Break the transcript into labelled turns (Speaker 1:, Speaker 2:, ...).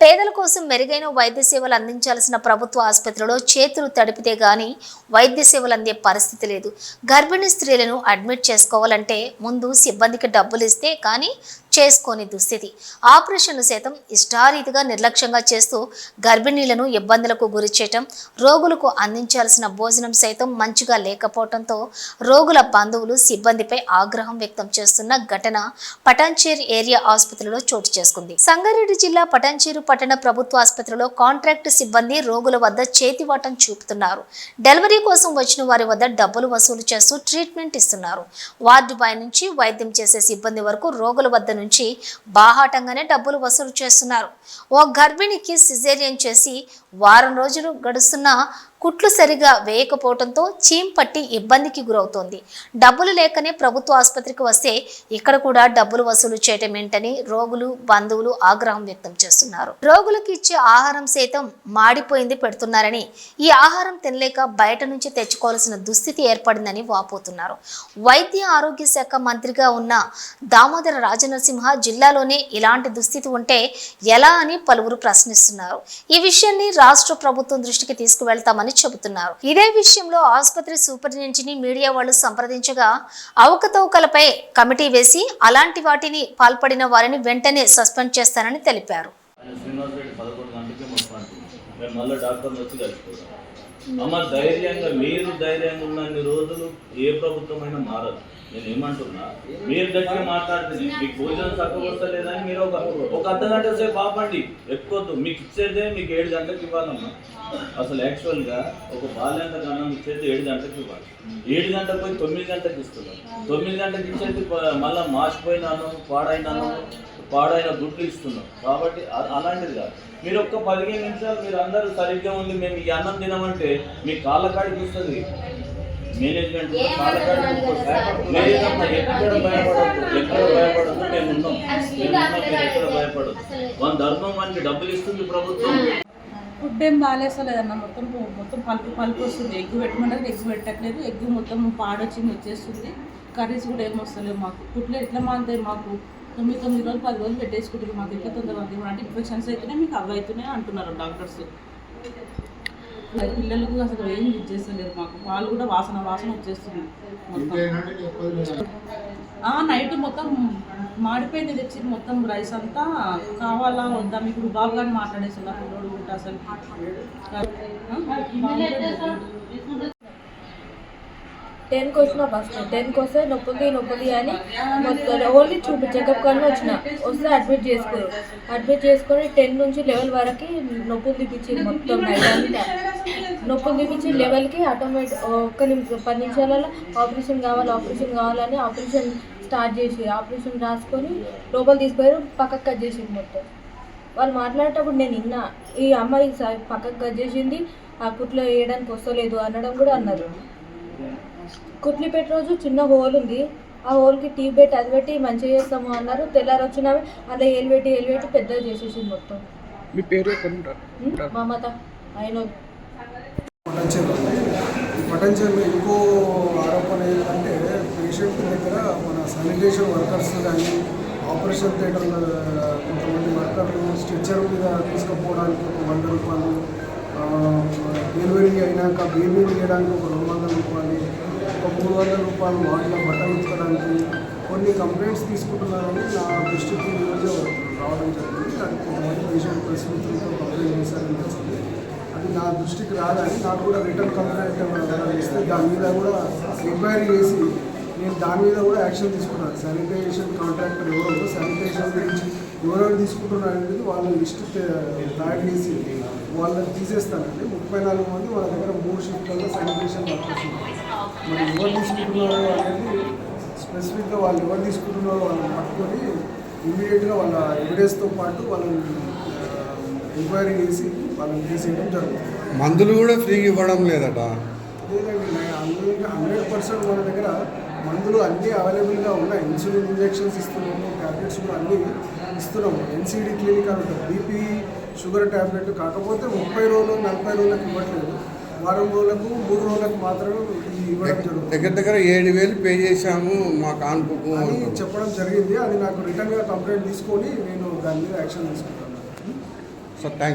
Speaker 1: పేదల కోసం మెరుగైన వైద్య సేవలు అందించాల్సిన ప్రభుత్వ ఆసుపత్రిలో చేతులు తడిపితే గాని వైద్య సేవలు అందే పరిస్థితి లేదు. గర్భిణీ స్త్రీలను అడ్మిట్ చేసుకోవాలంటే ముందు సిబ్బందికి డబ్బులు ఇస్తే కానీ చేసుకోని దుస్థితి. ఆపరేషన్లు సైతం ఇష్టారీతిగా నిర్లక్ష్యంగా చేస్తూ గర్భిణీలను ఇబ్బందులకు గురి చేయటం రోగులకు అందించాల్సిన భోజనం సైతం మంచిగా లేకపోవడంతో రోగుల బంధువులు సిబ్బందిపై ఆగ్రహం వ్యక్తం చేస్తున్న ఘటన పటాన్చేరు ఏరియా ఆసుపత్రిలో చోటు చేసుకుంది. సంగారెడ్డి జిల్లా పటాన్చేరు పట్టణ ప్రభుత్వ ఆసుపత్రిలో కాంట్రాక్ట్ సిబ్బంది రోగుల వద్ద చేతివాటం చూపుతున్నారు. డెలివరీ కోసం వచ్చిన వారి వద్ద డబ్బులు వసూలు చేస్తూ ట్రీట్మెంట్ ఇస్తున్నారు. వార్డు బాయ్ నుంచి వైద్యం చేసే సిబ్బంది వరకు రోగుల వద్ద నుంచి బాహాటంగానే డబ్బులు వసూలు చేస్తున్నారు. ఓ గర్భిణికి సిజేరియన్ చేసి వారం రోజులు గడుస్తున్నా కుట్లు సరిగా వేయకపోవడంతో చీమ్ పట్టి ఇబ్బందికి గురవుతోంది. డబ్బులు లేకనే ప్రభుత్వ ఆసుపత్రికి వస్తే ఇక్కడ కూడా డబ్బులు వసూలు చేయటం ఏంటని రోగులు బంధువులు ఆగ్రహం వ్యక్తం చేస్తున్నారు. రోగులకు ఇచ్చే ఆహారం సైతం మాడిపోయింది పెడుతున్నారని ఈ ఆహారం తినలేక బయట నుంచి తెచ్చుకోవాల్సిన దుస్థితి ఏర్పడిందని వాపోతున్నారు. వైద్య ఆరోగ్య శాఖ మంత్రిగా ఉన్న దామోదర రాజనరసింహ జిల్లాలోనే ఇలాంటి దుస్థితి ఉంటే ఎలా అని పలువురు ప్రశ్నిస్తున్నారు. ఈ విషయాన్ని రాష్ట్ర ప్రభుత్వం దృష్టికి తీసుకువెళ్తామని చెబుతున్నారు. ఇదే విషయంలో ఆసుపత్రి సూపరింటెండెంట్ని మీడియా వాళ్ళు సంప్రదించగా అవకతవకలపై కమిటీ వేసి అలాంటి వాటిని పాల్పడిన వారిని వెంటనే సస్పెండ్ చేస్తానని తెలిపారు.
Speaker 2: అమ్మ ధైర్యంగా మీరు ధైర్యంగా ఉన్న రోజులు ఏ ప్రభుత్వమైనా మారదు. నేను ఏమంటున్నా మీరు గట్టిగా మాట్లాడుతుంది మీకు భోజనం చక్కబడతలేదని మీరు ఒక ఒక అర్ధ గంట సేపు ఆపండి. ఎక్కువద్దు. మీకు ఇచ్చేదే మీకు ఏడు గంటలకు ఇవ్వాలమ్మా. అసలు యాక్చువల్గా ఒక బాల్యంత గణం ఇచ్చేది ఏడు గంటలకు ఇవ్వాలి. ఏడు గంటలకు పోయి తొమ్మిది గంటలకు ఇస్తున్నాం తొమ్మిది గంటలకు ఇచ్చేది మళ్ళా మాసిపోయినాను పాడైనాను పాడైన గుడ్లు ఇస్తున్నాం కాబట్టి అలాంటిది కాదు. మీరు ఒక్క పదిహేను నిమిషాలు మీరు అందరూ సరిగ్గా ఉంది మేము ఈ అన్నం తినమంటే మీ కాళ్ళ కాడికి వస్తుంది. మేనేజ్మెంట్ ఎక్కడ ఎక్కడ మేము ఉన్నాం మేము ఎక్కడ మన ధర్మం మనకి డబ్బులు ఇస్తుంది ప్రభుత్వం.
Speaker 3: ఫుడ్ ఏం బాగాలేస్తలేదన్న మొత్తం మొత్తం పలుపు పలుపు వస్తుంది. ఎగ్ పెట్టమన్నది ఎగ్ పెట్టట్లేదు. ఎగ్ మొత్తం పాడొచ్చింది వచ్చేస్తుంది. కర్రీస్ కూడా ఏం వస్తలేవు మాకు. ఫుడ్లో ఎట్లా మాంతాయి మాకు? తొమ్మిది తొమ్మిది రోజులు పది రోజులు పెట్టేసుకుంటారు మాకు. ఇంకా తొందరగా అంటే ఇన్ఫెక్షన్స్ అయితేనే మీకు అవి అవుతున్నాయి అంటున్నారు డాక్టర్స్. పిల్లలకు అసలు ఏం ఇది చేస్తలేరు మాకు? పాలు కూడా వాసన వాసన వచ్చేస్తుంది మొత్తం. ఆ, నైట్ మొత్తం మాడిపోయింది తెచ్చి మొత్తం రైస్ అంతా. కావాలా వద్దా? మీకు బాబు గారిని మాట్లాడేస్తున్నారు పిల్లోడు కూడా అసలు?
Speaker 4: టెన్కి వచ్చిన ఫస్ట్ టెన్కి వస్తే నొప్పుంది నొప్పుంది అని మొత్తం ఓన్లీ చూపి చెకప్ కానీ వచ్చిన. వస్తే అడ్మిట్ చేసుకోరు అడ్మిట్ చేసుకొని టెన్ నుంచి లెవెల్ వరకు నొప్పులు తీపించింది మొత్తం నైట్ అంతా. నొప్పులు తీపించి లెవెల్కి ఆటోమేటిక్ ఒక్క నిమిషం పది నిమిషాలలో ఆపరేషన్ కావాలి ఆపరేషన్ కావాలని ఆపరేషన్ స్టార్ట్ చేసి ఆపరేషన్ రాసుకొని లోపల తీసుకుపోయారు పక్కకు కట్ చేసింది మొత్తం. వాళ్ళు మాట్లాడేటప్పుడు నేను విన్నా ఈ అమ్మాయి పక్కకు కట్ చేసింది ఆ కుట్లో వేయడానికి వస్తలేదు అనడం కూడా అన్నారు. కుట్లి పెట్టే రోజు చిన్న హోల్ ఉంది ఆ హోల్కి టీ పెట్టి అది పెట్టి మంచిగా చేస్తాము అన్నారు. తెల్లారి వచ్చినామే అలా ఏలు పెట్టి ఏలు పెట్టి పెద్దగా చేసేసింది మొత్తం.
Speaker 5: మీ పేరు
Speaker 4: ఉం? మమత ఆయన
Speaker 6: పటంచెరు మటన్ పటంచెరులో ఇంకో ఆరోపణ ఏంటంటే పేషెంట్ దగ్గర మన శానిటేషన్ వర్కర్స్ కానీ ఆపరేషన్ థియేటర్ కొంతమంది వర్కర్లు స్ట్రెచ్చర్ మీద తీసుకుపోవడానికి ఒక వంద రూపాయలు డెలివరీ అయినాక బేబీ తీయడానికి ఒక రెండు వందల రూపాయలు ఒక మూడు వందల రూపాయలు వాటిలో బట్టలు ఉతకడానికి కొన్ని కంప్లైంట్స్ తీసుకుంటున్నారని నా దృష్టికి ఈరోజు రావడం జరిగింది. దానికి కొంతమంది పేషెంట్ పరిస్థితులతో కంప్లైంట్ చేశారని నా దృష్టికి రాదని నాకు కూడా రిటర్న్ కంప్లైంట్ ఇస్తే దాని మీద కూడా ఎంక్వైరీ చేసి నేను దాని మీద కూడా యాక్షన్ తీసుకున్నాను శానిటైజేషన్ కాంట్రాక్టర్ ఎవరో శానిటైజేషన్ గురించి ఎవరెవరు తీసుకుంటున్నారు అనేది వాళ్ళ లిస్ట్ తయారు చేసి వాళ్ళని తీసేస్తానండి. ముప్పై నాలుగు మంది వాళ్ళ దగ్గర మూడు షిఫ్ట్లలో శానిటేషన్ వర్కర్స్ ఉన్నారు మరి ఎవరు తీసుకుంటున్నారో అనేది స్పెసిఫిక్గా వాళ్ళు ఎవరు తీసుకుంటున్నారో వాళ్ళని పట్టుకొని ఇమీడియట్గా వాళ్ళ ఎవిడెన్స్తో పాటు వాళ్ళని ఎంక్వైరీ చేసి వాళ్ళని తీసేయడం జరుగుతుంది.
Speaker 5: మందులు కూడా ఫ్రీగా ఇవ్వడం లేదట.
Speaker 6: లేదండి హండ్రెడ్ హండ్రెడ్ పర్సెంట్ మన దగ్గర మందులు అన్నీ అవైలబుల్గా ఉన్నాయి. ఇన్సులిన్ ఇంజెక్షన్స్ ఇస్తున్నాము ట్యాబ్లెట్స్ కూడా అన్నీ ఇస్తున్నాము. ఎన్సీడీ క్లినిక్ అని ఉంటుంది. బీపీ షుగర్ ట్యాబ్లెట్ కాకపోతే ముప్పై రోజులు నలభై రోజులకు ఇవ్వట్లేదు. వారం రోజులకు మూడు రోజులకు మాత్రమే ఇవ్వడం జరుగుతుంది.
Speaker 5: దగ్గర దగ్గర ఏడు వేలు పే చేశాము మా కాన్పుకు
Speaker 6: అని. చెప్పడం జరిగింది. అది నాకు రిటర్న్గా కంప్లైంట్ తీసుకొని నేను దాని మీద యాక్షన్ తీసుకుంటాను
Speaker 5: సో థ్యాంక్